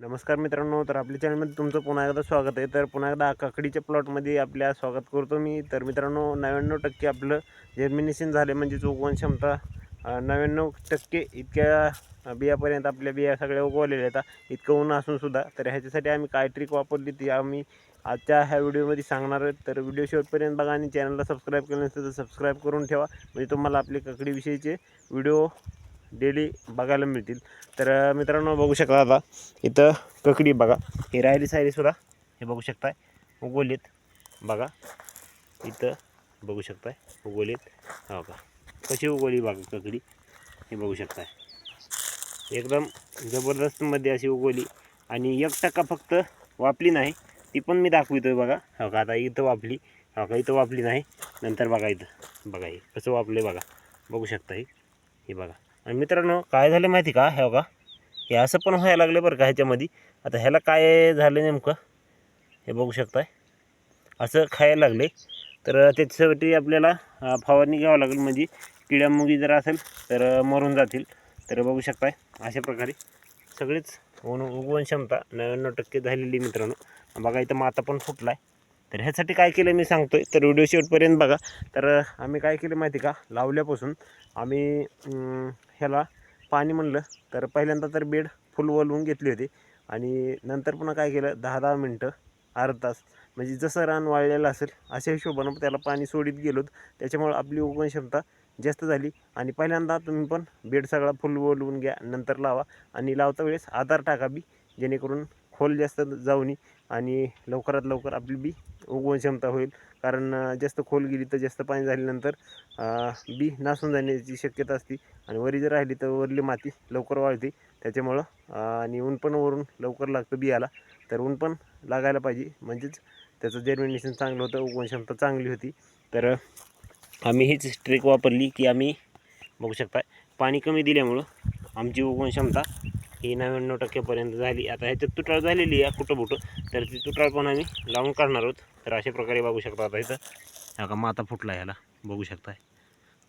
नमस्कार मित्रांनो तर आपल्या चॅनलमध्ये तुमचं पुन्हा एकदा स्वागत आहे. तर पुन्हा एकदा काकडीच्या प्लॉटमध्ये आपल्या स्वागत करतो मी. तर मित्रांनो नव्याण्णव टक्के आपलं जर्मिनेशन झाले म्हणजेच उगवण क्षमता नव्याण्णव टक्के इतक्या बियापर्यंत आपल्या बिया सगळ्या उगवलेल्या आहेत. इतकं ऊन असूनसुद्धा तर ह्याच्यासाठी आम्ही काय ट्रिक वापरली ती आम्ही आजच्या ह्या व्हिडिओमध्ये सांगणार आहे तर व्हिडिओ शेवटपर्यंत बघा आणि चॅनलला सबस्क्राईब केलं नसेल तर सबस्क्राईब करून ठेवा. म्हणजे तुम्हाला आपले काकडीविषयीचे व्हिडिओ डेली बघायला मिळतील. तर मित्रांनो बघू शकता आता इथं ककडी बघा. हे राहिली सायली सुद्धा हे बघू शकताय. उगवलीत बघा. इथं बघू शकताय उगवलीत. हो का कशी उगवली बघा ककडी? हे बघू शकताय. एकदम जबरदस्तमध्ये अशी उगवली. आणि एक टक्का फक्त वापली नाही ती पण मी दाखवितोय बघा. हो का आता इथं वापली. हो का इथं वापली नाही. नंतर बघा इथं. बघा हे कसं वापलं बघा. बघू शकता हे हे बघा. आणि मित्रांनो काय झालं माहिती का? हे का हे असं पण व्हायला लागलं बरं का ह्याच्यामध्ये. आता ह्याला काय झालं नेमकं? हे बघू शकताय. असं खायला लागले तर त्याच्यासाठी आपल्याला फवारणी घ्यावं लागेल. म्हणजे किड्यामुगी जर असेल तर मरून जातील. तर बघू शकताय. अशा प्रकारे सगळीच उन उगवण क्षमता नव्याण्णव टक्के झालेली मित्रांनो. बघा इथं माता पण फुटला आहे तर ह्यासाठी काय केलं मी सांगतो आहे तर व्हिडिओ शेवटपर्यंत बघा. तर आम्ही काय केलं माहिती का? लावल्यापासून आम्ही ह्याला पाणी म्हणलं. तर पहिल्यांदा तर बेड फुल वलवून घेतली होती. आणि नंतर पुन्हा काय केलं? दहा दहा मिनटं अर्धा तास. म्हणजे जसं रान वाळलेलं असेल अशा हिशोबानं त्याला पाणी सोडित गेलो त्याच्यामुळं आपली उगवण क्षमता जास्त झाली. आणि पहिल्यांदा तुम्ही पण बेड सगळा फुल वलवून घ्या नंतर लावा. आणि लावता वेळेस आधार टाका बी जेणेकरून खोल जास्त जाऊ नये आणि लवकरात लवकर आपली बी उगवण क्षमता होईल. कारण जास्त खोल गेली तर जास्त पाणी झाल्यानंतर बी नासून जाण्याची शक्यता असते. आणि वरी जर राहिली तर वरली माती लवकर वाळते. त्याच्यामुळं आणि ऊन पण वरून लवकर लागतं बियाला. तर ऊन पण लागायला पाहिजे. म्हणजेच त्याचं जर्मिनेशन चांगलं होतं उगवण क्षमता चांगली होती. तर आम्ही हीच ट्रिक वापरली की आम्ही बघू शकता पाणी कमी दिल्यामुळं आमची उगवण क्षमता ही नव्याण्णव टक्क्यापर्यंत झाली. आता ह्याच्यात तुटाळ झालेली आहे कुठं बुटं? तर ती तुटाळ पण आम्ही लावून काढणार आहोत. तर अशा प्रकारे बघू शकता आता इथं. हा का माता फुटला ह्याला. बघू शकताय.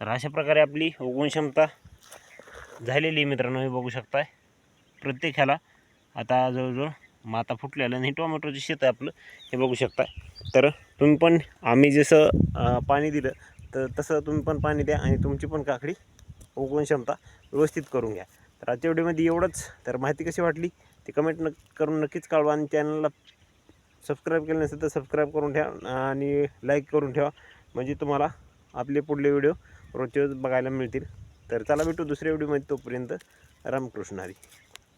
तर अशा प्रकारे आपली उगवण क्षमता झालेली आहे मित्रांनो हे बघू शकताय. प्रत्येक ह्याला आता जवळजवळ माता फुटलेलं आणि हे टोमॅटोचे शेत आहे आपलं हे बघू शकताय. तर तुम्ही पण आम्ही जसं पाणी दिलं तर तसं तुम्ही पण पाणी द्या आणि तुमची पण काकडी उगवण क्षमता व्यवस्थित करून घ्या. तर आजच्या व्हिडिओमध्ये एवढंच. तर माहिती कशी वाटली ती कमेंट न करून नक्कीच कळवा आणि चॅनलला सबस्क्राईब केलं नसेल तर सबस्क्राईब करून ठेवा आणि लाईक करून ठेवा. म्हणजे तुम्हाला आपले पुढले व्हिडिओ रोजचे रोज बघायला मिळतील. तर चला भेटू दुसऱ्या व्हिडिओमध्ये तोपर्यंत रामकृष्ण हरी.